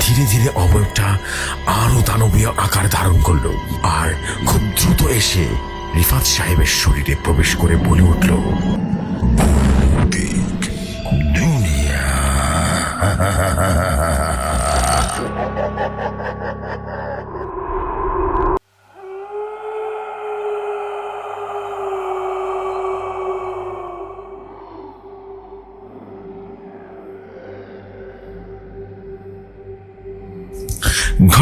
ধীরে ধীরে অবয়বটা আরও দানবীয় আকার ধারণ করল আর খুব দ্রুত এসে রিফাত সাহেবের শরীরে প্রবেশ করে বলে উঠল দুনিয়া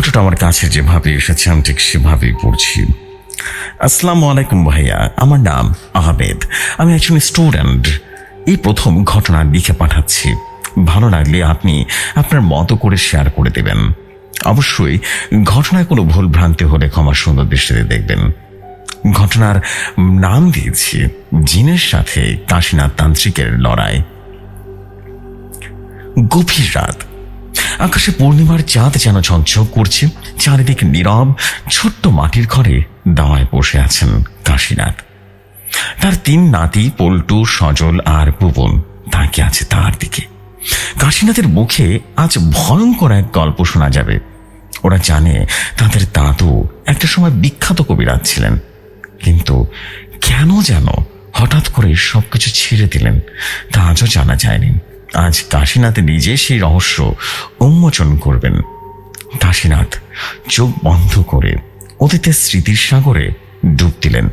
ঘটনা আমার কাছে যেভাবে এসেছে, আমি ঠিক সেভাবেই পড়ছি। আসসালামু আলাইকুম ভাইয়া, আমার নাম আহমেদ। আমি একজন স্টুডেন্ট। এই প্রথম ঘটনা লিখে পাঠাচ্ছি। ভালো লাগলে আপনি আপনার মতো করে শেয়ার করে দেবেন। অবশ্যই ঘটনায় কোনো ভুল ভ্রান্তি হলে ক্ষমা সুন্দর দৃষ্টিতে দেখবেন। ঘটনার নাম দিয়েছি, জিনের সাথে কাশীনাথ তান্ত্রিকের লড়াই। গভীর রাত আকাশে পূর্ণিমার চাঁদ যেন ঝকঝক করছে, চারিদিক নীরব, ছোট্ট মাটির ঘরে দাওয়ায় বসে আছেন কাশীনাথ। তার তিন নাতি, পল্টু, সজল আর ভুবন তাকিয়ে আছে তার দিকে। কাশীনাথের মুখে আজ ভয়ঙ্কর এক গল্প শোনা যাবে। ওরা জানে তাদের দাদু একটা সময় বিখ্যাত কবিরাজ ছিলেন। কিন্তু কেন যেন হঠাৎ করে সবকিছু ছেড়ে দিলেন, তা আজও জানা যায়নি। আজ কাশীনাথ নিজে সেই রহস্য উন্মোচন করবেন। কাশীনাথ চোখ বন্ধ করে অতীতের স্মৃতির সাগরে ডুব দিলেন।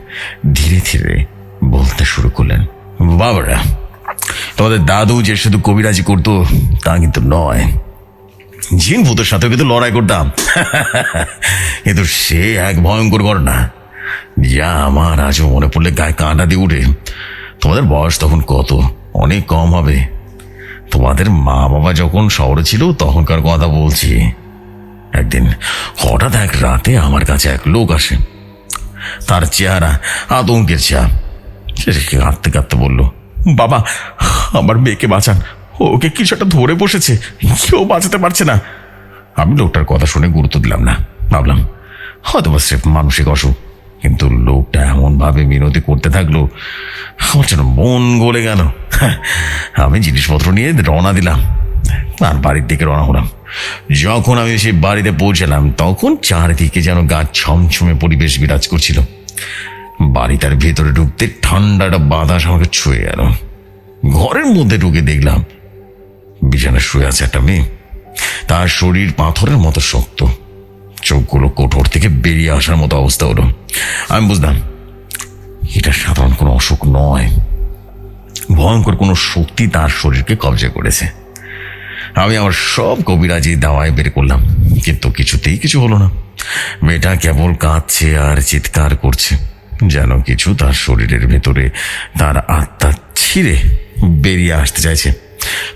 ধীরে ধীরে বলতে শুরু করলেন, বাবারা, তোমাদের দাদু যে শুধু কবিরাজি করতো, তা কিন্তু নয়। জিন ভূতের সাথে কিন্তু লড়াই করতাম। কিন্তু সে এক ভয়ঙ্কর ঘটনা। যা আমার আজও মনে পড়লে গায়ে কাঁটা দিয়ে উঠে। তোমাদের বয়স তখন কত? অনেক কম হবে। তোমাদের মা বাবা যখন শহরে ছিল, তখনকার কথা বলছি। একদিন হঠাৎ এক রাতে আমার কাছে এক লোক আসে। তার চেহারা আতঙ্কের চাপ সে কাঁদতে কাঁদতে বলল, বাবা, আমার মেয়েকে বাঁচান। ওকে কিছু একটা ধরে বসেছে? কেউ বাঁচাতে পারছে না। আমি লোকটার কথা শুনে গুরুত্ব দিলাম না। ভাবলাম হয়তো বা স্রেফ মানসিক অসুখ। কিন্তু লোকটা এমন ভাবে মিনতি করতে থাকল, আমার যেন মন গলে গেল। আমি জিনিসপত্র নিয়ে রওনা দিলাম, আর বাড়ির দিকে রওনা হলাম। যখন আমি সেই বাড়িতে পৌঁছালাম, তখন চারিদিকে যেন গাছ ছমছমে পরিবেশ বিরাজ করছিল। বাড়ি তার ভেতরে ঢুকতে ঠান্ডাটা বাতাস আমাকে ছুঁয়ে গেল। ঘরের মধ্যে ঢুকে দেখলাম, বিছানায় শুয়ে আছে একটা মেয়ে। তার শরীর পাথরের মতো শক্ত। চোখগুলো কোঠর থেকে বেরিয়ে আসার মতো অবস্থা হলো। আমি বুঝলাম, এটা সাধারণ কোনো অসুখ নয়। ভয়ঙ্কর কোনো শক্তি তার শরীরকে কবজা করেছে। আমি আমার সব কবিরাজি দাওয়ায় বের করলাম, কিন্তু কিছুতেই কিছু হলো না। মেয়েটা কেবল কাঁদছে আর চিৎকার করছে, যেন কিছু তার শরীরের ভেতরে তার আত্মা ছিঁড়ে বেরিয়ে আসতে চাইছে।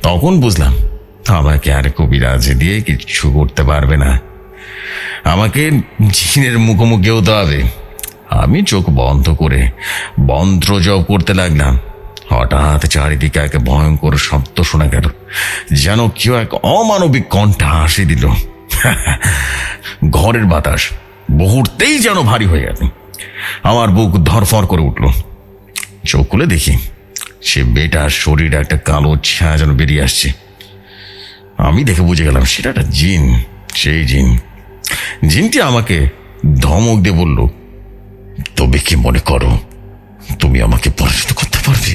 তখন বুঝলাম, আমাকে আর কবিরাজ দিয়ে কিছু করতে পারবে না। আমাকে জিনের মুখোমুখি হতে হবে আমি চোখ বন্ধ করে মন্ত্র জপ করতে লাগলাম। হঠাৎ চারিদিকে এক ভয়ঙ্কর শব্দ শোনা গেল, যেন কেউ এক অমানবিক কণ্ঠা হাসি দিল। ঘরের বাতাস মুহূর্তেই যেন ভারী হয়ে গেল। আমার বুক ধরফর করে উঠল। চোখ খুলে দেখি, সে বেটার শরীরে একটা কালো ছায়া যেন বেরিয়ে আসছে। আমি দেখে বুঝে গেলাম, সেটা একটা জিন। সেই জিন জিনটি আমাকে ধমক দিয়ে বলল, তবে কি মনে করো, তুমি আমাকে পরাজিত করতে পারবে?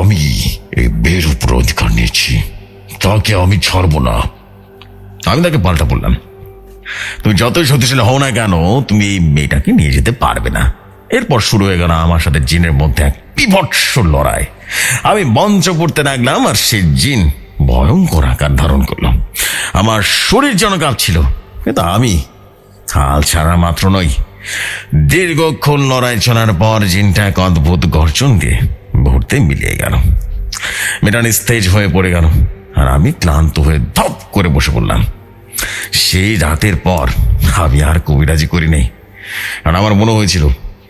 আমি এই বের উপর অধিকার নিয়েছি, তাকে আমি ছাড়বো না। আমি তাকে পাল্টা বললাম, তুমি যতই শক্তিশালী হও না কেন, তুমি এই মেয়েটাকে নিয়ে যেতে পারবে না। এরপর শুরু হয়ে গেল আমার সাথে জিনের মধ্যে এক বিভৎস লড়াই। আমি মঞ্চ পড়তে লাগলাম আর সে জিন ভয়ঙ্কর আকার ধারণ করল আমার শরীর যেন কাঁপছিল, কিন্তু আমি হাল ছাড়া মাত্র নই। দীর্ঘক্ষণ লড়াই চলার পর জিনটা এক অদ্ভুত গর্জন দিয়ে মুহূর্তে মিলিয়ে গেল। মেয়েটা নিস্তেজ হয়ে পড়ে গেল, আর আমি ক্লান্ত হয়ে ধপ করে বসে পড়লাম। সেই রাতের পর আমি আর কবিরাজি করি নেই কারণ আমার মনে হয়েছিল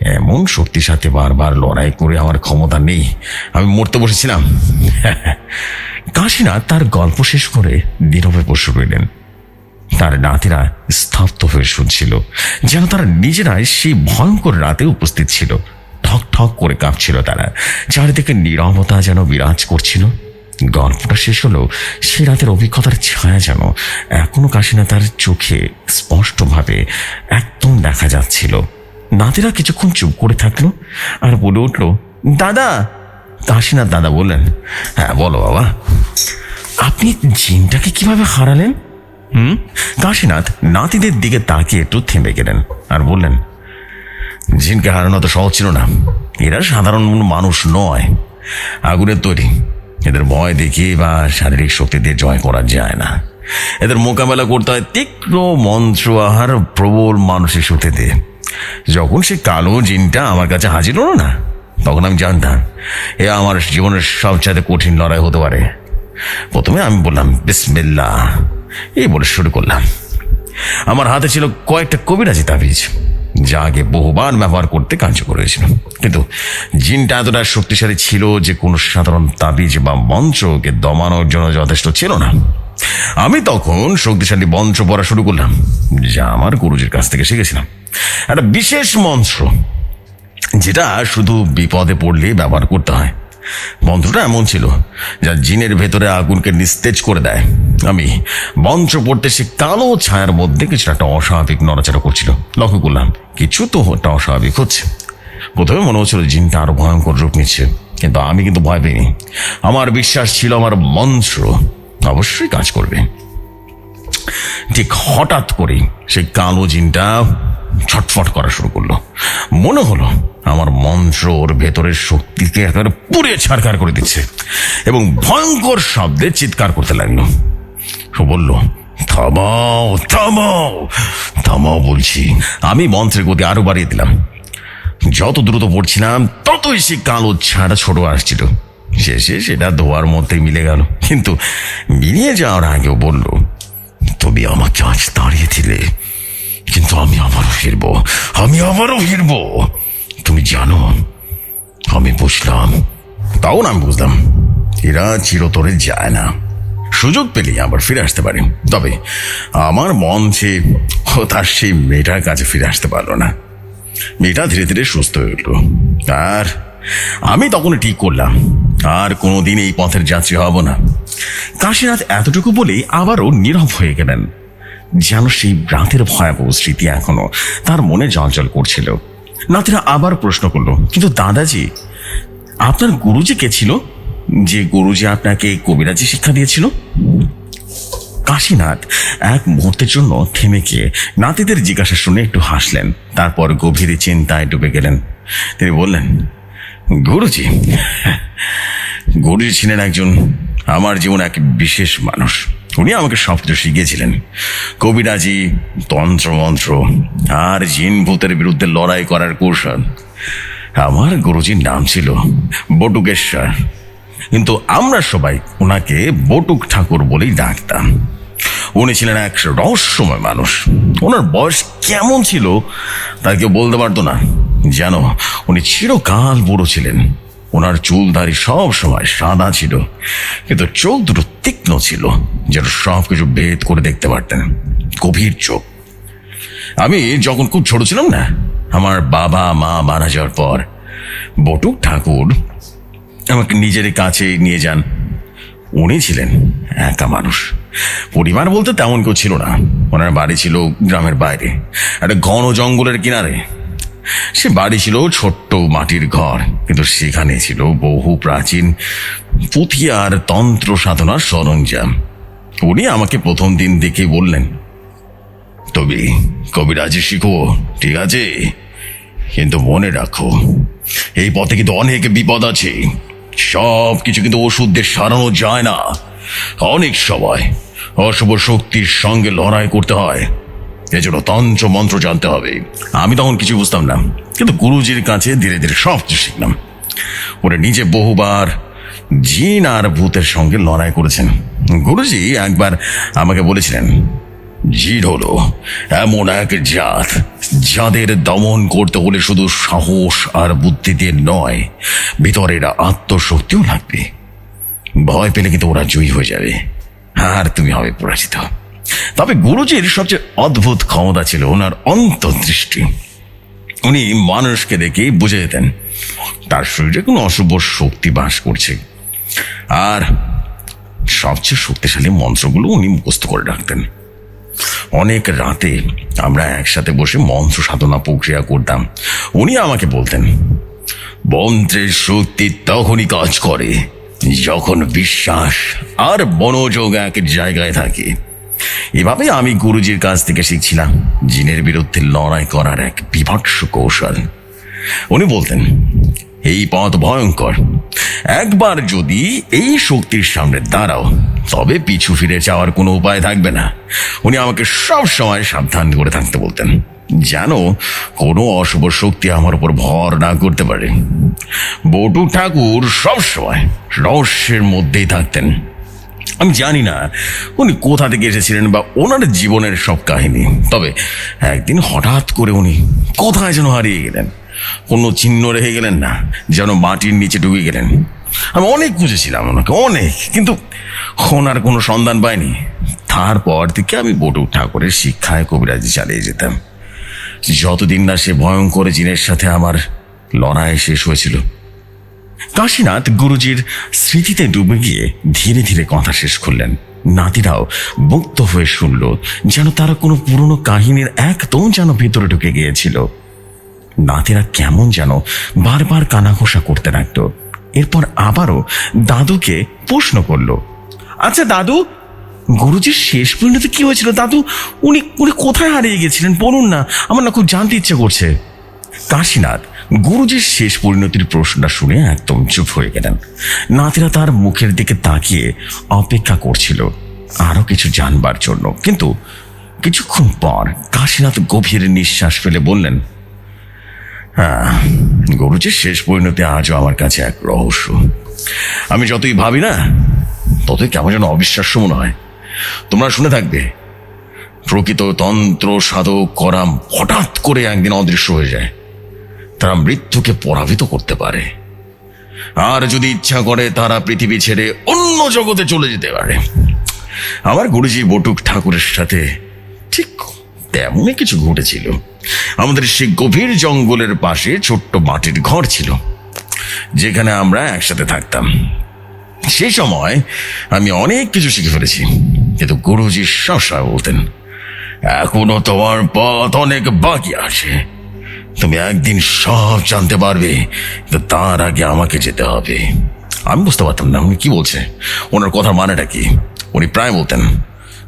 এমন শক্তির সাথে বারবার লড়াই করে আমার ক্ষমতা নেই। আমি মরতে বসেছিলাম। কাশীনাথ তার গল্প শেষ করে নীরবে বসে রইলেন। তার নাতিরা স্তব্ধ হয়ে শুনছিল, যেন তারা নিজেরাই সেই ভয়ঙ্কর রাতে উপস্থিত ছিল। ঠক ঠক করে কাঁপছিল তারা। চারিদিকে নীরবতা যেন বিরাজ করছিল। গল্পটা শেষ হলো সে রাতের অভিজ্ঞতার ছায়া যেন এখনও কাশিনা তার চোখে স্পষ্টভাবে একদম দেখা যাচ্ছিল। নাতিরা কিছুক্ষণ চুপ করে থাকল আর বলে উঠল, দাদা! কাশিনাথ দাদা বললেন হ্যাঁ বলো বাবা। আপনি জিনটাকে কীভাবে হারালেন? হুম? কাশীনাথ নাতিদের দিকে তাকিয়ে একটু থেমে গেলেন আর বললেন, জিনকে হারানো তো সহজ ছিল না। এরা সাধারণ মানুষ নয়। আগুনের তৈরি। এদের ভয় দেখিয়ে বা শারীরিক শক্তি দিয়ে জয় করা যায় না। এদের মোকাবেলা করতে হয় তীক্ষ্ণ মন্ত্র, আহার, প্রবল মানসিক শক্তি দিয়ে। যখন সে কালো জিনটা আমার কাছে হাজির হলো না, তখন আমি জানতাম এ আমার জীবনের সবচাইতে কঠিন লড়াই হতে পারে। প্রথমে আমি বললাম বিসমিল্লা এই বলে শুরু করলাম। আমার হাতে ছিল কয়েকটা কবিরাজি তাবিজ, যা আগে বহুবার ব্যবহার করতে কার্যকর হয়েছিল। কিন্তু জিনটা এতটা শক্তিশালী ছিল যে কোনো সাধারণ তাবিজ বা মন্ত্রকে দমানোর জন্য যথেষ্ট ছিল না। আমি তখন শক্তিশালী মন্ত্র পড়া শুরু করলাম, যা আমার গুরুজির কাছ থেকে শিখেছিলাম। একটা বিশেষ মন্ত্র, যেটা শুধু বিপদে পড়লে ব্যবহার করতে হয়। মন্ত্রটা এমন ছিল, যা জিনের ভেতরে আগুনকে নিস্তেজ করে দেয়। আমি মন্ত্র পড়তে সে কালো ছায়ার মধ্যে কিছু একটা অস্বাভাবিক নড়াচড়া করছিল। লক্ষ্য করলাম, কিছু তো একটা অস্বাভাবিক হচ্ছে। প্রথমে মনে হচ্ছিল জিনটা আরও ভয়ঙ্কর রূপ নিচ্ছে, কিন্তু আমি কিন্তু ভয় পেইনি। আমার বিশ্বাস ছিল আমার মন্ত্র অবশ্যই কাজ করবে। ঠিক হঠাৎ করে সেই কালো জিনটা ছটফট করা শুরু করল। মনে হলো আমার মন্ত্র ওর ভেতরের শক্তিকে একেবারে পুড়ে ছাড়কার করে দিচ্ছে এবং ভয়ঙ্কর শব্দে চিৎকার করতে লাগল। সে বলল, থামাও থামাও থামাও বলছি। আমি মন্ত্রের গতি আরও বাড়িয়ে দিলাম। যত দ্রুত পড়ছিলাম, ততই সে কালো ছাড়া ছোট আসছিল। শেষে সেটা ধোয়ার মধ্যে মিলে গেল। কিন্তু মিলিয়ে যাওয়ার আগেও বলল, তুমি আমাকে আজ দাঁড়িয়েছিলে কিন্তু আমি আবারও ফিরবো, আমি আবারও ফিরবো। তুমি জানো, আমি বুঝলাম, তাও না বুঝলাম, এরা চিরতরে যায় না। সুযোগ পেলেই আবার ফিরে আসতে পারে। তবে আমার মন সে তার সেই মেয়েটার কাছে ফিরে আসতে পারল না। মেয়েটা ধীরে ধীরে সুস্থ হয়ে উঠল। আর আমি তখন ঠিক করলাম। আর কোনোদিন এই পথের যাত্রী হব না। কাশীনাথ এতটুকু বলেই আবারও নীরব হয়ে গেলেন। যেন সেই রাতের ভয়াবহ স্মৃতি এখনও তার মনে জলজল করছিল। নাতিরা আবার প্রশ্ন করল, কিন্তু দাদাজি, আপনার গুরুজি কে ছিল? যে গুরুজি আপনাকে কবিরাজি শিক্ষা দিয়েছিল? কাশীনাথ এক মুহূর্তের জন্য থেমে গিয়ে নাতিদের জিজ্ঞাসা শুনে একটু হাসলেন। তারপর গভীরে চিন্তায় ডুবে গেলেন। তিনি বললেন গুরুজি গুরুজি ছিলেন একজন আমার জীবন এক বিশেষ মানুষ। উনি আমাকে সব কিছু শিখিয়েছিলেন। কবিরাজি, তন্ত্রমন্ত্র, আর জিন ভূতের বিরুদ্ধে লড়াই করার কৌশল। আমার গুরুজির নাম ছিল বটুকেশ্বর। কিন্তু আমরা সবাই ওনাকে বটুক ঠাকুর বলেই ডাকতাম। উনি ছিলেন এক রহস্যময় মানুষ। ওনার বয়স কেমন ছিল তা কেউ বলতে পারতো না। যেন উনি চিরকাল বুড়ো ছিলেন। ওনার চুলদারি সব সময় সাদা ছিল, কিন্তু চোখ দুটো তীক্ষ্ণ ছিল, যেন সব কিছু ভেদ করে দেখতে পারতেন। গভীর চোখ। আমি যখন খুব ছোট ছিলাম না, আমার বাবা, মা মারা যাওয়ার পর বটুক ঠাকুর আমাকে নিজের কাছে নিয়ে যান। উনি ছিলেন একা মানুষ। পরিবার বলতে তেমন কেউ ছিল না। ওনার বাড়ি ছিল গ্রামের বাইরে। একটা ঘন জঙ্গলের কিনারে। সে বাড়ি ছিল ছোট্ট মাটির ঘর, কিন্তু সেখানে ছিল বহু প্রাচীন পুঁথি আর তন্ত্র সাধনার সরঞ্জাম। উনি আমাকে প্রথম দিন দেখে বললেন, তবে কবিরাজি শিখো, ঠিক আছে? কিন্তু মনে রাখো, এই পথে কিন্তু অনেক বিপদ আছে। সব কিছু কিন্তু ওষুধ দিয়ে সারানো যায় না। অনেক সময় অশুভ শক্তির সঙ্গে লড়াই করতে হয়। এজন্য তন্ত্র মন্ত্র জানতে হবে। আমি তখন কিছু বুঝতাম না, কিন্তু গুরুজির কাছে ধীরে ধীরে সব কিছু শিখলাম। ওরা নিজে বহুবার জিন আর ভূতের সঙ্গে লড়াই করেছেন। গুরুজি একবার আমাকে বলেছিলেন, জিন হলো এমন এক জাত যাদের দমন করতে হলে শুধু সাহস আর বুদ্ধি দিয়ে নয়, ভিতরের আত্মশক্তিও লাগবে। ভয় পেলে কিন্তু ওরা জয়ী হয়ে যাবে। আর তুমি হবে পরাজিত। তবে গুরুজির সবচেয়ে অদ্ভুত ক্ষমতা ছিল ওনার অন্তর্দৃষ্টি। উনি মানুষকে দেখে বুঝে যেতেন, তার শরীরে কোনো অশুভ শক্তি বাস করছে। আর সবচেয়ে শক্তিশালী মন্ত্রগুলো উনি মুখস্থ করে রাখতেন। অনেক রাতে আমরা একসাথে বসে মন্ত্র সাধনা প্রক্রিয়া করতাম। উনি আমাকে বলতেন, মন্ত্রের শক্তি তখনই কাজ করে যখন বিশ্বাস আর মনোযোগ এক জায়গায় থাকে এভাবে আমি গুরুজির কাছ থেকে শিখছিলাম জিনের বিরুদ্ধে লড়াই করার এক বিভৎস কৌশল। উনি বলতেন এই পথ ভয়ঙ্কর। একবার যদি এই শক্তির সামনে দাঁড়াও, তবে পিছু ফিরে যাওয়ার কোনো উপায় থাকবে না। উনি আমাকে সব সময় সাবধান করে থাকতে বলতেন, যেন কোনো অশুভ শক্তি আমার উপর ভর না করতে পারে। বটু ঠাকুর সব সময় রহস্যের মধ্যেই থাকতেন। আমি জানি না উনি কোথা থেকে এসেছিলেন বা ওনার জীবনের সব কাহিনী, তবে একদিন হঠাৎ করে উনি কোথায় যেন হারিয়ে গেলেন। কোনো চিহ্ন রেখে গেলেন না, যেন মাটির নিচে ঢুকে গেলেন। আমি অনেক খুঁজেছিলাম ওনাকে, অনেক, কিন্তু ওনার কোনো সন্ধান পাইনি। তারপর থেকে আমি বটু ঠাকুরের শিক্ষায় কবিরাজি চালিয়ে যেতাম। যতদিন না সে ভয়ঙ্কর জিনের সাথে আমার লড়াই শেষ হয়েছিল। কাশীনাথ গুরুজির স্মৃতিতে ডুবে গিয়ে ধীরে ধীরে কথা শেষ করলেন। নাতিরাও মুক্ত হয়ে শুনল, যেন তারা কোনো পুরনো কাহিনীর একদম যেন ভেতরে ঢুকে গিয়েছিল। নাতিরা কেমন যেন বারবার কানাঘোষা করতে লাগত এরপর আবারও দাদুকে প্রশ্ন করল আচ্ছা দাদু, গুরুজির শেষ পরিণতি কি হয়েছিল দাদু? উনি উনি কোথায় হারিয়ে গেছিলেন? বলুন না, আমার না খুব জানতে ইচ্ছে করছে। কাশীনাথ গুরুজির শেষ পরিণতির প্রশ্নটা শুনে একদম চুপ হয়ে গেলেন। নাতিরা তার মুখের দিকে তাকিয়ে অপেক্ষা করছিল আরও কিছু জানবার জন্য। কিন্তু কিছুক্ষণ পর কাশীনাথ গভীর নিঃশ্বাস ফেলে বললেন হ্যাঁ গুরুজির শেষ পরিণতি আজও আমার কাছে এক রহস্য। আমি যতই ভাবি না, ততই কেমন যেন অবিশ্বাস্য মনে হয়। তোমরা শুনে থাকবে, প্রকৃত তন্ত্র সাধক করা হঠাৎ করে একদিন অদৃশ্য হয়ে যায়। তারা মৃত্যুকে পরাভূত করতে পারে। আর যদি ইচ্ছা করে, তারা পৃথিবী ছেড়ে অন্য জগতে চলে যেতে পারে। আমার গুরুজি বটুক ঠাকুরের সাথে ঠিক তেমনই কিছু ঘটেছিল। আমাদের সেই গভীর জঙ্গলের পাশে ছোট্ট মাটির ঘর ছিল, যেখানে আমরা একসাথে থাকতাম। সেই সময় আমি অনেক কিছু শিখে ফেলেছি, কিন্তু গুরুজি সবসময় বলতেন, এখনও তোমার পথ অনেক বাকি আছে। তুমি একদিন সব জানতে পারবে, কিন্তু তার আগে আমাকে যেতে হবে। আমি বুঝতে পারতাম না, উনি কি বলছে? ওনার কথার মানেটা কি? উনি প্রায় বলতেন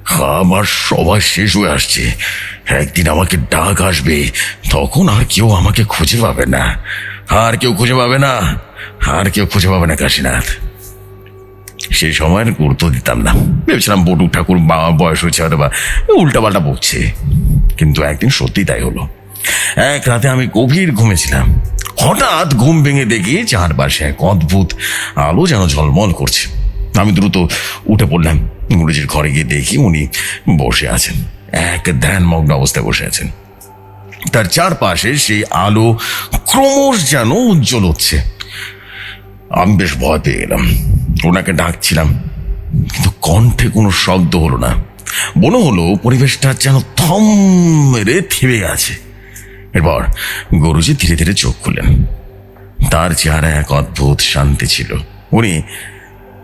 আমার সবাই শেষ হয়ে আসছে। একদিন আমাকে ডাক আসবে, তখন আর কেউ আমাকে খুঁজে পাবে না। আর কেউ খুঁজে পাবে না। আর কেউ খুঁজে পাবে না, কাশীনাথ। সেই সময়ের গুরুত্ব দিতাম না। ভেবেছিলাম বটু ঠাকুর বাবা বয়স হয়েছে হয়তো বা উল্টা পাল্টা বকছে। কিন্তু একদিন সত্যি তাই হলো। এক রাতে আমি গভীর ঘুমেছিলাম। হঠাৎ ঘুম ভেঙে দেখি চারপাশে এক অদ্ভুত আলো যেন ঝলমল করছে। আমি দ্রুত উঠে পড়লাম। গুরুজির ঘরে গিয়ে দেখি উনি বসে আছেন। এক ধ্যানমগ্ন অবস্থায় বসে আছেন। তার চারপাশে সেই আলো ক্রমশ যেন উজ্জ্বল হচ্ছে। আমি বেশ ভয় পেয়ে গেলাম। ওনাকে ডাকছিলাম, কিন্তু কণ্ঠে কোনো শব্দ হলো না। মনে হলো পরিবেশটা যেন থম মেরে থেমে গেছে। এরপর গুরুজি ধীরে ধীরে চোখ খুললেন। তার চেহারা এক অদ্ভুত শান্তি ছিল। উনি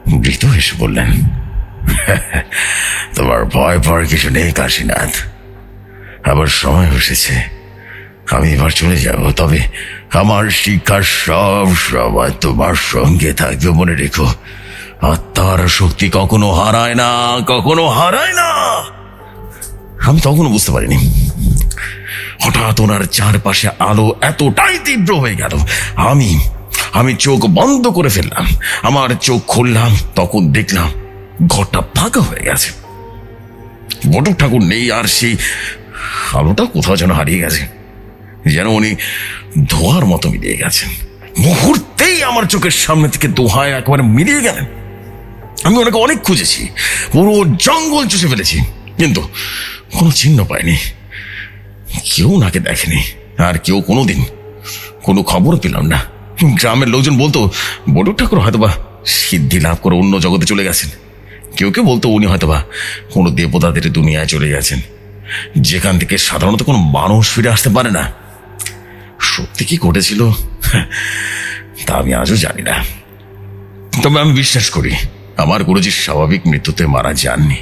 মৃত হেসে বললেন তোমার ভয় পাওয়ার কিছু নেই, কাশীনাথ। আবার সময় এসেছে, আমি এবার চলে যাব। তবে আমার শিক্ষার সব সময় তোমার সঙ্গে থাকবে, মনে রেখো। আত্মার শক্তি কখনো হারায় না, কখনো হারায় না। আমি তখনও বুঝতে পারিনি। হঠাৎ ওনার চারপাশে আলো এতটাই তীব্র হয়ে গেল, আমি আমি চোখ বন্ধ করে ফেললাম, আমার চোখ খুললাম, তখন দেখলাম ঘরটা ফাঁকা হয়ে গেছে। বটক ঠাকুর নেই আর সেই আলোটা কোথাও যেন হারিয়ে গেছে। যেন উনি ধোয়ার মতো মিলিয়ে গেছেন। মুহূর্তেই আমার চোখের সামনে থেকে দোহায় একবারে মিলিয়ে গেলেন। আমি ওনাকে অনেক খুঁজেছি, পুরো জঙ্গল চুষে ফেলেছি, কিন্তু কোনো চিহ্ন পায়নি কেউ নাকে দেখেনি, আর কেউ কোনো দিন কোনো খবর পেলাম না। গ্রামের লোকজন বলতো বড় ঠাকুর হয়তো বা সিদ্ধি লাভ করে অন্য জগতে চলে গেছেন। কেউ কেউ বলতো উনি হয়তোবা কোনো দেবতাদের দুনিয়ায় চলে গেছেন। যেখান থেকে সাধারণত কোনো মানুষ ফিরে আসতে পারে না। সত্যি কি ঘটেছিল? তা আমি আজও জানি না। তবে আমি বিশ্বাস করি, আমার গুরুজি স্বাভাবিক মৃত্যুতে মারা যাননি।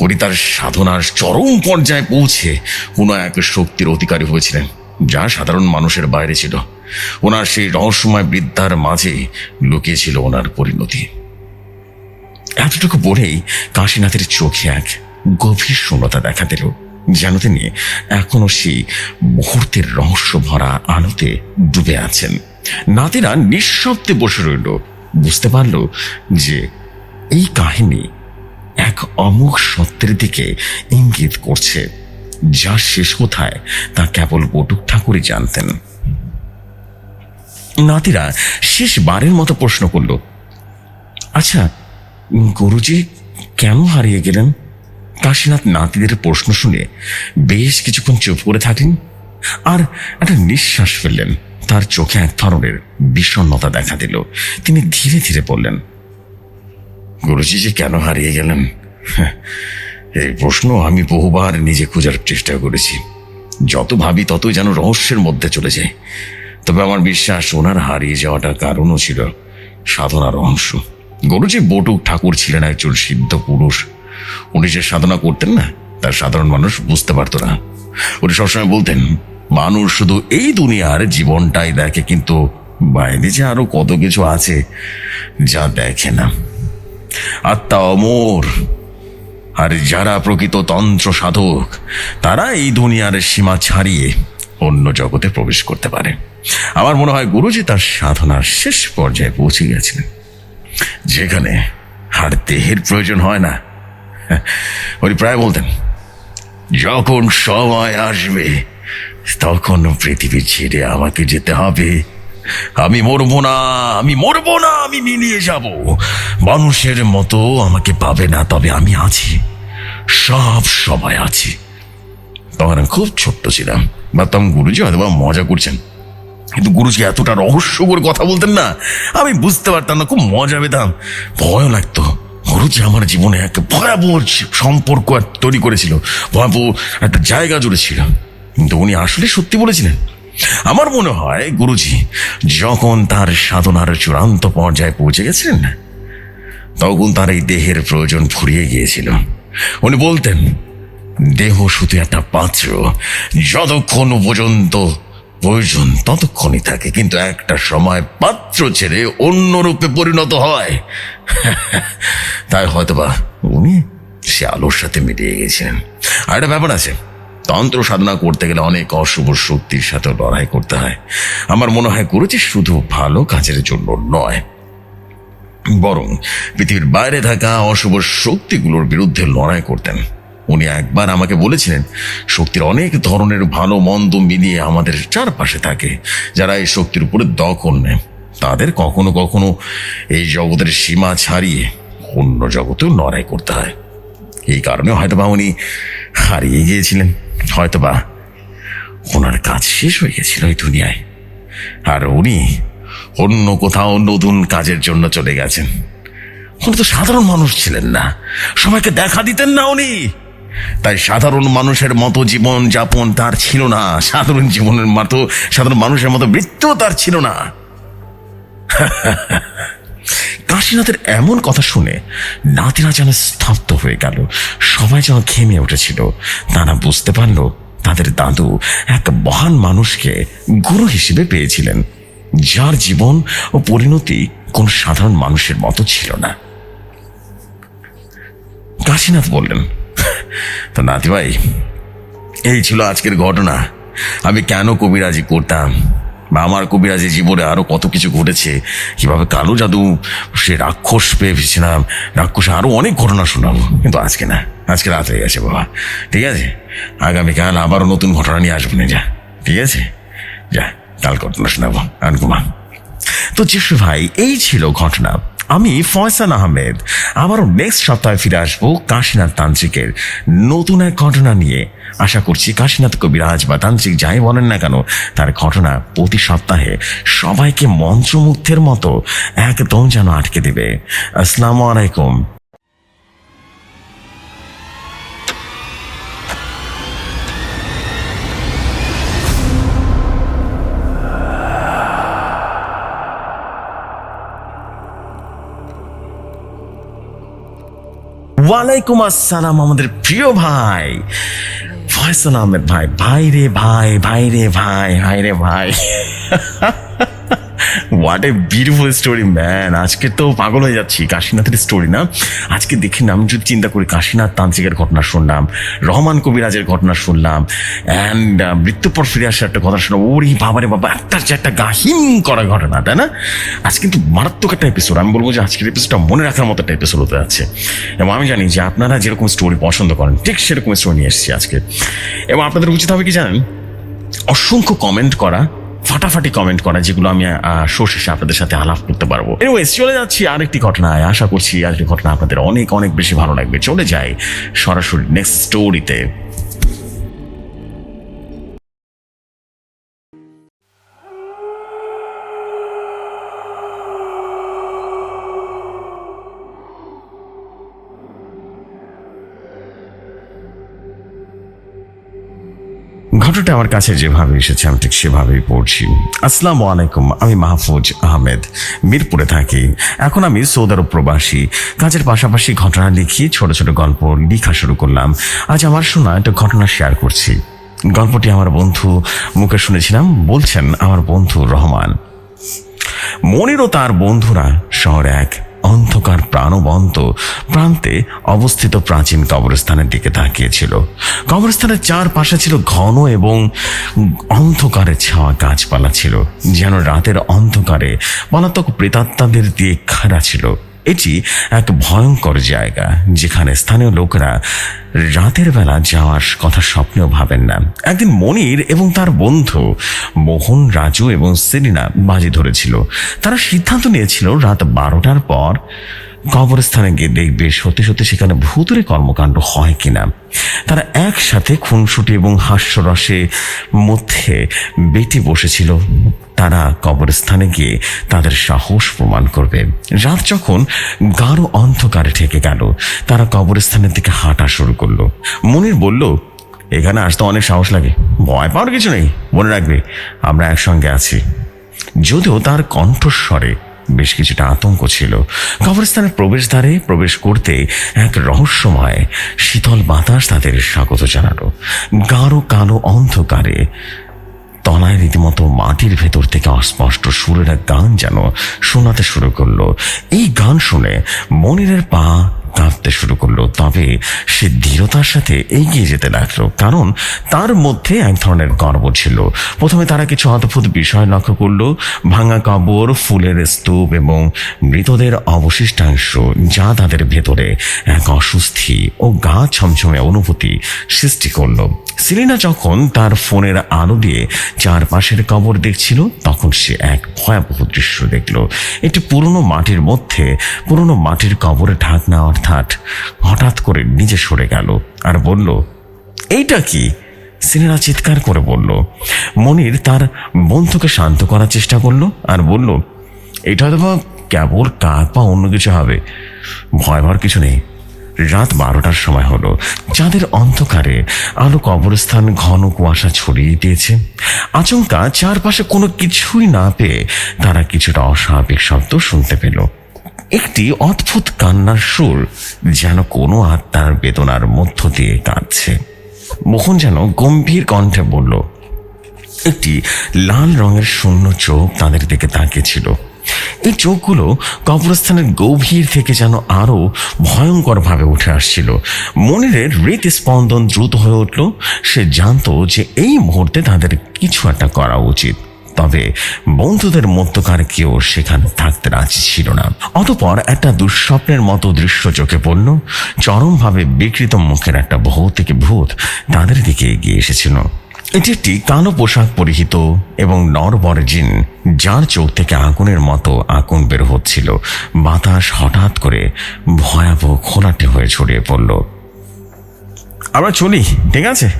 উনি তার সাধনার চরম পর্যায়ে পৌঁছে কোনো এক শক্তির অধিকারী হয়েছিলেন, যা সাধারণ মানুষের বাইরে ছিল। ওনার সেই রহস্যময় বৃদ্ধার মাঝে লুকিয়েছিল ওনার পরিণতি। এতটুকু বলেই কাশীনাথের চোখে এক গভীর শূন্যতা দেখা দিল, যেন তিনি এখনও সেই মুহূর্তের রহস্য ভরা আলোতে ডুবে আছেন। নাতিরা নিঃশব্দে বসে রইল। বুঝতে পারল যে এই কাহিনী এক অমুক সত্যের দিকে ইঙ্গিত করছে, যার শেষ কোথায় তা কেবল বটুক ঠাকুরই জানতেন। নাতিরা শেষবারের মতো প্রশ্ন করল আচ্ছা গুরুজি কেন হারিয়ে গেলেন? কাশীনাথ নাতিদের প্রশ্ন শুনে বেশ কিছুক্ষণ চুপ করে থাকলেন আর একটা নিঃশ্বাস ফেললেন। তার চোখে এক ধরনের বিষণ্ণতা দেখা দিল। তিনি ধীরে ধীরে বললেন, গুরুজি যে কেন হারিয়ে গেলেন? এই প্রশ্ন আমি বহুবার নিজে খোঁজার চেষ্টা করেছি। যত ভাবি ততই যেন রহস্যের মধ্যে চলে যায়। তবে আমার বিশ্বাস, ওনার হারিয়ে যাওয়াটার কারণও ছিল সাধনা অংশ। গুরুজি বটুক ঠাকুর ছিলেন একজন সিদ্ধ পুরুষ। উনি যে সাধনা করতেন না, তার সাধারণ মানুষ বুঝতে পারতো না। উনি সবসময় বলতেন, মানুষ শুধু এই দুনিয়ার জীবনটাই দেখে, কিন্তু বাইরে যে আরও কত কিছু আছে, যা দেখে না। আত্মা অমর। আর যারা প্রকৃত তন্ত্র সাধক, তারা এই দুনিয়ার সীমা ছাড়িয়ে অন্য জগতে প্রবেশ করতে পারে। আমার মনে হয় গুরুজি তার সাধনার শেষ পর্যায়ে পৌঁছে গেছিলেন যেখানে আর দেহের প্রয়োজন হয় না। উনি প্রায় বলতেন, যখন সময় আসবে, তখন পৃথিবী ছেড়ে আমাকে যেতে হবে। আমি মরবো না, আমি মরবো না, আমি মিলিয়ে যাব। মানুষের মতো আমাকে পাবে না, তবে আমি আছি। সব সময় আছি। তখন আমি খুব ছোট্ট ছিলাম। বা ভাবতাম, গুরুজি হয়তো মজা করছেন। কিন্তু গুরুজি, এতটা রহস্য করে কথা বলতেন না। আমি বুঝতে পারতাম না, খুব মজা পেতাম। ভয় লাগতো। গুরুজি আমার জীবনে এক ভয়াবহ সম্পর্ক তৈরি করেছিল। ভয়াবহ একটা জায়গা জুড়ে ছিল কিন্তু উনি আসলে সত্যি বলেছিলেন। আমার মনে হয়, গুরুজি, যখন তার সাধনার চূড়ান্ত পর্যায়ে পৌঁছে গেছিলেন না, তখন তার এই দেহের প্রয়োজন ফুরিয়ে গিয়েছিল। উনি বলতেন, দেহ শুধু একটা পাত্র, যতক্ষণ পর্যন্ত প্রয়োজন ততক্ষণই থাকে, কিন্তু একটা সময় পাত্র ছেড়ে অন্য রূপে পরিণত হয়। তাই হয়তোবা উনি সে আলোর সাথে মিলিয়ে গেছিলেন। আর একটা ব্যাপার আছে, তন্ত্র সাধনা করতে গেলে অনেক অশুভ শক্তির সাথে লড়াই করতে হয়। আমার মনে হয় গুরুজি শুধু ভালো কাজের জন্য নয়, বরং পৃথিবীর বাইরে থাকা অশুভ শক্তিগুলোর বিরুদ্ধে লড়াই করতেন। উনি একবার আমাকে বলেছিলেন, শক্তির অনেক ধরনের ভালো, মন্দ মিলিয়ে আমাদের চারপাশে থাকে, যারা এই শক্তির উপরে দখল নেয়। তাদের কখনো কখনো এই জগতের সীমা ছাড়িয়ে অন্য জগতেও লড়াই করতে হয়। এই কারণে হয়তোবা উনি হারিয়ে গিয়েছিলেন। হয়তোবা ওনার কাজ শেষ হয়ে গেছিল এই দুনিয়ায়। আর উনি অন্য কোথাও নতুন কাজের জন্য চলে গেছেন। উনি তো সাধারণ মানুষ ছিলেন না। সবাইকে দেখা দিতেন না উনি। তাই সাধারণ মানুষের মতো জীবন যাপন তার ছিল না। সাধারণ জীবনের মতো, সাধারণ মানুষের মতো মৃত্যু তার ছিল না। কাশীনাথের এমন কথা শুনে নাতিরা যেন স্তব্ধ হয়ে গেল। সবাই যেন ঘেমে উঠেছিল। তারা বুঝতে পারল তাদের দাদু এক মহান মানুষকে গুরু হিসেবে পেয়েছিলেন, যার জীবন ও পরিণতি কোন সাধারণ মানুষের মতো ছিল না। কাশীনাথ বললেন তো নাতি ভাই, এই ছিল আজকের ঘটনা। আমি কেন কবিরাজি করতাম? বা আমার কবিরাজি জীবনে আরও কত কিছু ঘটেছে? কীভাবে কালো জাদু, সে রাক্ষস পেয়ে ভেবেছিলাম রাক্ষস আরও অনেক ঘটনা শোনাবো। কিন্তু আজকে না, আজকে রাত হয়ে গেছে বাবা। ঠিক আছে? আগামীকাল আবারও নতুন ঘটনা নিয়ে আসব না, যা। ঠিক আছে? যা, কাল ঘটনা শোনাবো। আর ঘুমা তো যিশু ভাই, এই ছিল ঘটনা। আমি ফয়সান আহমেদ। আবারও নেক্সট সপ্তাহে ফিরে আসব কাশীনাথ তান্ত্রিকের নতুন এক ঘটনা নিয়ে। আশা করছি কাশীনাথ কবিরাজ বা তান্ত্রিক যাই বলেন না কেন, তার ঘটনা প্রতি সপ্তাহে সবাইকে মন্ত্রমুগ্ধের মতো একদম যেন আটকে দেবে। আসসালামু আলাইকুম। ওয়ালাইকুম আসসালাম আমাদের প্রিয় ভাই। ফয়সাল আহমেদ ভাই। ভাই রে ভাই ভাই রে ভাই ভাই রে ভাই। What a beautiful story man আজকে তো পাগল হয়ে যাচ্ছি। কাশীনাথের স্টোরি না? আজকে দেখি না আমি যদি চিন্তা করি, কাশীনাথ তান্ত্রিকের ঘটনা শুনলাম, রহমান কবিরাজের ঘটনা শুনলাম অ্যান্ড মৃত্যুর পর ফিরে আসার একটা কথা শুনলাম। ওরে বাবারে বাবা একটার যে একটা গাহিম করা ঘটনা, তাই না? আজ কিন্তু মারাত্মক একটা এপিসোড আমি বলব যে আজকের এপিসোডটা মনে রাখার মতো একটা এপিসোড হতে যাচ্ছে। এবং আমি জানি যে আপনারা যেরকম স্টোরি পছন্দ করেন, ঠিক সেরকম স্টোরি নিয়ে এসেছি আজকে। এবং আপনাদের উচিত হবে কি জানেন? অসংখ্য কমেন্ট করা ফাটাফাটি কমেন্ট করা যেগুলো আমি শো শেষে আপনাদের সাথে আলাপ করতে পারব। এনিওয়েজ চলে যাচ্ছি আরেকটি ঘটনায়। আশা করছি আরেকটি ঘটনা আপনাদের অনেক অনেক বেশি ভালো লাগবে। চলে যায় সরাসরি নেক্সট স্টোরিতে ঘটনাটা আমার কাছে যেভাবে এসেছে, আমি ঠিক সেভাবেই পড়ছি। আসসালামু আলাইকুম, আমি মাহফুজ আহমেদ, মিরপুরে থাকি। এখন আমি সৌদি আরব প্রবাসী। কাজের পাশাপাশি ঘটনা লিখি, ছোট ছোট গল্প লেখা শুরু করলাম। আজ আমার শোনা একটা ঘটনা শেয়ার করছি। গল্পটি আমার বন্ধু মুখে শুনেছিলাম, বলছেন, আমার বন্ধু রহমান। মনির ও তার বন্ধুরা শহরে এক অন্ধকার প্রাণবন্ত প্রান্তে অবস্থিত প্রাচীন কবরস্থানের দিকে তাকিয়েছিল। কবরস্থানের চারপাশে ছিল ঘন এবং অন্ধকারে ছাওয়া গাছপালা ছিল, যেন রাতের অন্ধকারে পলাতক প্রেতাত্মাদের দিয়ে খাড়া ছিল। এটি এক ভয়ঙ্কর জায়গা, যেখানে স্থানীয় লোকরা রাতের বেলা যাওয়ার কথা স্বপ্নেও ভাবেন না। একদিন মনির এবং তার বন্ধু মোহন, রাজু এবং সেলিনা বাজি ধরেছিল। তারা সিদ্ধান্ত নিয়েছিল রাত বারোটার পর কবরস্থানে গিয়ে দেখবে সত্যি সত্যি সেখানে ভূতুরে কর্মকাণ্ড হয় কিনা। তারা একসাথে খুনসুটি এবং হাস্যরসে মধ্যে বেটে বসেছিল। তারা কবরস্থানে গিয়ে তাদের সাহস প্রমাণ করবে। রাত যখন গাঢ় অন্ধকারে ঠেকে গেল, তারা কবরস্থানের দিকে হাঁটা শুরু করল। মনির বলল, এখানে আসতে অনেক সাহস লাগে। ভয় পাওয়ার কিছু নেই। মনে রাখবে, আমরা একসঙ্গে আছি। যদিও তার কণ্ঠস্বরে বেশ কিছুটা আতঙ্ক ছিল। কবরস্থানের প্রবেশদ্বারে প্রবেশ করতে এক রহস্যময় শীতল বাতাস তাদের স্বাগত জানালো। গাঢ়, কালো অন্ধকারে তলায় রীতিমতো মাটির ভেতর থেকে অস্পষ্ট সুরের এক গান যেন শোনাতে শুরু করল। এই গান শুনে মনিরের পা কাঁপতে শুরু করল। তবে সে দৃঢ়তার সাথে এগিয়ে যেতে লাগল, কারণ তার মধ্যে এক ধরনের গর্ব ছিল। প্রথমে তারা কিছু অদ্ভুত বিষয় লক্ষ্য করল, ভাঙা কবর, ফুলের স্তূপ এবং মৃতদের অবশিষ্টাংশ যা তাদের ভেতরে এক অস্বস্তি ও গা ছমছমে অনুভূতি সৃষ্টি করল। সিলিনা যখন তার ফোনের আলো দিয়ে চারপাশের কবর দেখছিল, তখন সে এক ভয়াবহ দৃশ্য দেখল। একটি পুরনো মাটির মধ্যে, পুরনো মাটির কবরে ঢাকনা অর্থাৎ হঠাৎ করে নিজে সরে গেল আর বলল, এইটা কি? সিনেরা চিৎকার করে বলল। মনির তার বন্ধুকে শান্ত করার চেষ্টা করল আর বলল, এটা হয়তো কেবল কাক বা অন্য কিছু হবে। ভয় পাওয়ার কিছু নেই। রাত বারোটার সময় হলো। চাঁদের অন্ধকারে আলো কবরস্থান ঘন কুয়াশা ছড়িয়ে দিয়েছে। আচমকা চারপাশে কোনো কিছুই না পেয়ে তারা কিছুটা অস্বাভাবিক শব্দ শুনতে পেল। একটি অদ্ভুত কান্নার সুর যেন কোনো আত্মার বেদনার মধ্য দিয়ে কাঁদছে। মোহন যেন গম্ভীর কণ্ঠে বলল, একটি লাল রঙের শূন্য চোখ তাদের দিকে তাকিয়েছিল। এই চোখগুলো কবরস্থানের গভীর থেকে যেন আরও ভয়ঙ্করভাবে উঠে আসছিল। মনিরের হৃদস্পন্দন দ্রুত হয়ে উঠল। সে জানতো যে এই মুহূর্তে তাদের কিছু একটা করা উচিত। তবে বন্ধুদের মধ্যকার কেউ সেখানে থাকতে রাজি ছিল না। অতপর একটা দুঃস্বপ্নের মতো দৃশ্য চোখে পড়ল। চরমভাবে বিকৃত মুখের একটা ভৌতিক ভূত তাদের দিকে এগিয়ে এসেছিল। এটি একটি কালো পোশাক পরিহিত এবং নরবর জিন, যার চোখ থেকে আগুনের মতো আগুন বের হচ্ছিল। বাতাস হঠাৎ করে ভয়াবহ খোলাটে হয়ে ছড়িয়ে পড়ল। আমরা চলি, ঠিক আছে?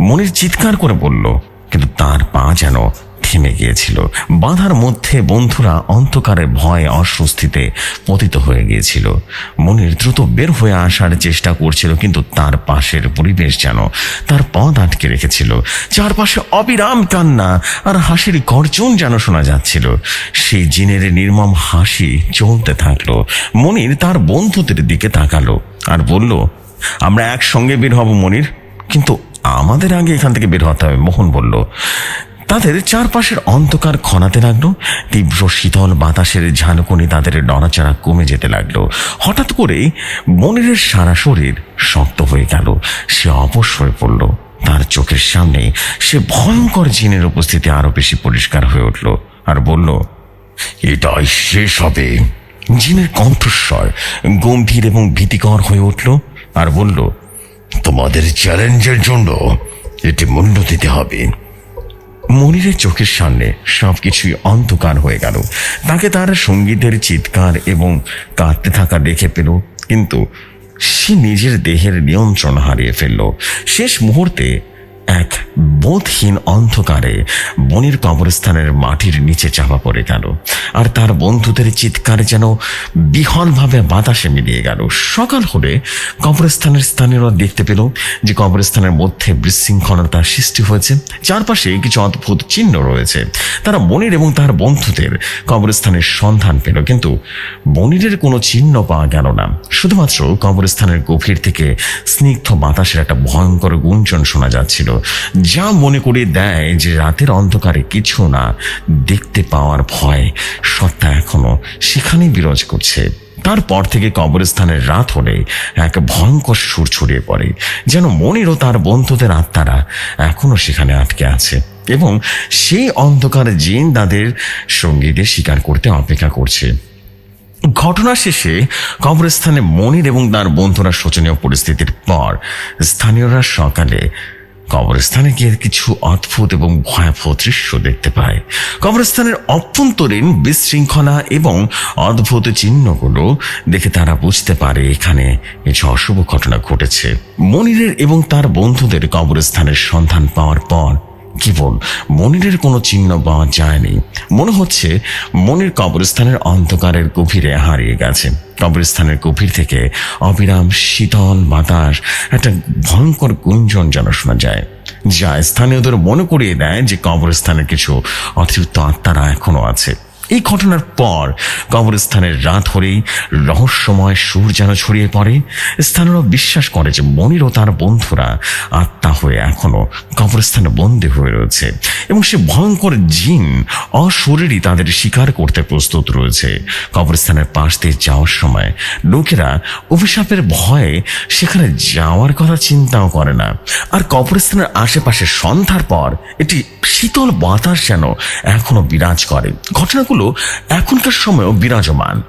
মনির চিৎকার করে বলল, কিন্তু তার পা যেন থেমে গিয়েছিল। বাধার মধ্যে বন্ধুরা অন্ধকারের ভয়ে অস্বস্তিতে পতিত হয়ে গিয়েছিল। মনির দ্রুত বের হয়ে আসার চেষ্টা করছিল, কিন্তু তার পাশের পরিবেশ যেন তার পথ আটকে রেখেছিল। চারপাশে অবিরাম কান্না আর হাসির গর্জন যেন শোনা যাচ্ছিল। সেই জিনের নির্মম হাসি চলতে থাকল। মনির তার বন্ধুদের দিকে তাকালো আর বলল, আমরা একসঙ্গে বের হব মনির, কিন্তু আমাদের আগে এখান থেকে বের হতে হবে। মোহন বলল তাদের চারপাশের অন্ধকার খনাতে লাগল, তীব্র শীতল বাতাসের ঝালকুনি তাদের নড়াচড়া কমে যেতে লাগল। হঠাৎ করেই মনিরের সারা শরীর শক্ত হয়ে গেল, সে অবশ হয়ে পড়ল। তার চোখের সামনে সে ভয়ঙ্কর জিনের উপস্থিতি আরও বেশি পরিষ্কার হয়ে উঠল আর বলল, এটাই শেষ হবে। জিনের কণ্ঠস্বর গম্ভীর এবং ভীতিকর হয়ে উঠল আর বলল, তোমাদের চ্যালেঞ্জের জন্য এটি মূল্য দিতে হবে। মনিরের চোখের সামনে সবকিছুই অন্ধকার হয়ে গেল। তাকে তার সঙ্গীতের চিৎকার এবং কাঁদতে থাকা দেখে পেল, কিন্তু সে নিজের দেহের নিয়ন্ত্রণ হারিয়ে ফেলল। শেষ মুহূর্তে এক বোধহীন অন্ধকারে বনির কবরস্থানের মাটির নিচে চাপা পড়ে গেল। আর তার বন্ধুদের চিৎকার যেন বিহলভাবে বাতাসে মিলিয়ে গেল। সকাল হলে কবরস্থানের স্থানীয়রা দেখতে পেল যে কবরস্থানের মধ্যে বিশৃঙ্খলতার সৃষ্টি হয়েছে। চারপাশে কিছু অদ্ভুত চিহ্ন রয়েছে। তারা মনির এবং তার বন্ধুদের কবরস্থানের সন্ধান পেল, কিন্তু বনিরের কোনো চিহ্ন পাওয়া গেল না। শুধুমাত্র কবরস্থানের গভীর থেকে স্নিগ্ধ বাতাসের একটা ভয়ঙ্কর গুঞ্জন শোনা যাচ্ছিল। যা মনে করে দেয় যে রাতের অন্ধকারে কিছু না, দেখতে পাওয়ার ভয়, সত্তা এখনও সেখানেই বিরাজ করছে। তারপর থেকে কবরস্থানের রাত হলে এক ভয়ঙ্কর সুর ছড়িয়ে পড়ে, যেন মনির ও তার বন্ধুদের আত্মারা এখনও সেখানে আটকে আছে এবং সেই অন্ধকার জিন তাদের সঙ্গীদের স্বীকার করতে অপেক্ষা করছে। ঘটনা শেষে কবরস্থানে মনির এবং তার বন্ধুরা শোচনীয় পরিস্থিতির পর স্থানীয়রা সকালে কবরস্থানে গিয়ে কিছু অদ্ভুত এবং ভয়াবহ দৃশ্য দেখতে পায়। কবরস্থানের অভ্যন্তরীণ বিশৃঙ্খলা এবং অদ্ভুত চিহ্নগুলো দেখে তারা বুঝতে পারে এখানে কিছু অশুভ ঘটনা ঘটেছে। মনিরের এবং তার বন্ধুদের কবরস্থানের সন্ধান পাওয়ার পর কেবল মনিরের কোনো চিহ্ন পাওয়া যায়নি। মনে হচ্ছে মনির কবরস্থানের অন্ধকারের গভীরে হারিয়ে গেছে। কবরস্থানের গভীর থেকে অবিরাম শীতল বাতাস, একটা ভয়ঙ্কর গুঞ্জন যেন শোনা যায়, যা স্থানীয়দের মনে করিয়ে দেয় যে কবরস্থানের কিছু অতিরিক্ত আত্মারা এখনও আছে। এই ঘটনার পর কবরস্থানের রাত হলেই রহস্যময় সুর যেন ছড়িয়ে পড়ে। স্থানীয়রা বিশ্বাস করে যে মনির ও তার বন্ধুরা আত্মা হয়ে এখনও কবরস্থানে বন্দী হয়ে রয়েছে এবং সে ভয়ঙ্কর জিন অশরীরই তাদের শিকার করতে প্রস্তুত রয়েছে। কবরস্থানের পাশ দিয়ে যাওয়ার সময় লোকেরা অভিশাপের ভয়ে সেখানে যাওয়ার কথা চিন্তাও করে না। আর কবরস্থানের আশেপাশে সন্ধ্যার পর এটি শীতল বাতাস যেন এখনও বিরাজ করে। ঘটনাগুলো এখনকার সময়ও বিরাজমান।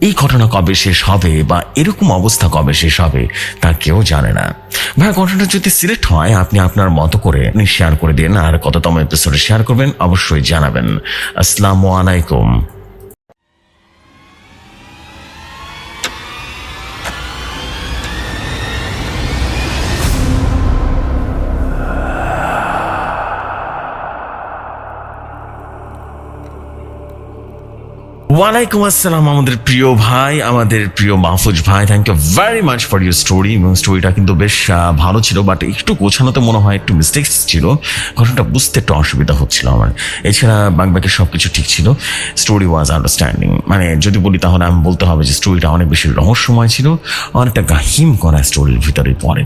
এই ঘটনা কবে শেষ হবে বা এরকম অবস্থা কবে শেষ হবে তা কেউ জানে না। ভাই, ঘটনাটা যদি সিলেক্ট হয়, আপনি আপনার মতো করে শেয়ার করে দিন আর কততম এপিসোডে শেয়ার করবেন, অবশ্যই জানাবেন। আসসালামু আলাইকুম। ওয়ালাইকুম আসসালাম, আমাদের প্রিয় ভাই, আমাদের প্রিয় মাহফুজ ভাই। Thank you very much for your story এবং স্টোরিটা কিন্তু বেশ ভালো ছিল বাট একটু গোছানোতে মনে হয় একটু মিস্টেক্স ছিল। ঘটনাটা বুঝতে একটু অসুবিধা হচ্ছিল আমার। এছাড়া বাক বাকি সব কিছু ঠিক ছিল। স্টোরি ওয়াজ আন্ডারস্ট্যান্ডিং মানে যদি বলি তাহলে আমি বলতে হবে যে স্টোরিটা অনেক বেশি রহস্যময় ছিল, অনেকটা গাহিম করা স্টোরির ভিতরে পড়ে।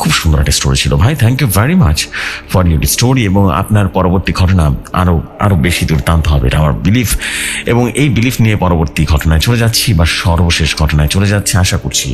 খুব সুন্দর একটা স্টোরি ছিল ভাই। Thank you very much for your story এবং আপনার পরবর্তী ঘটনা আরও আরও বেশি দুর্দান্ত হবে, এটা আমার বিলিফ এবং এই বিলিফ নিয়ে পরবর্তী ঘটনায় চলে যাচ্ছি বা সর্বশেষ ঘটনায় চলে যাচ্ছে আশা করছি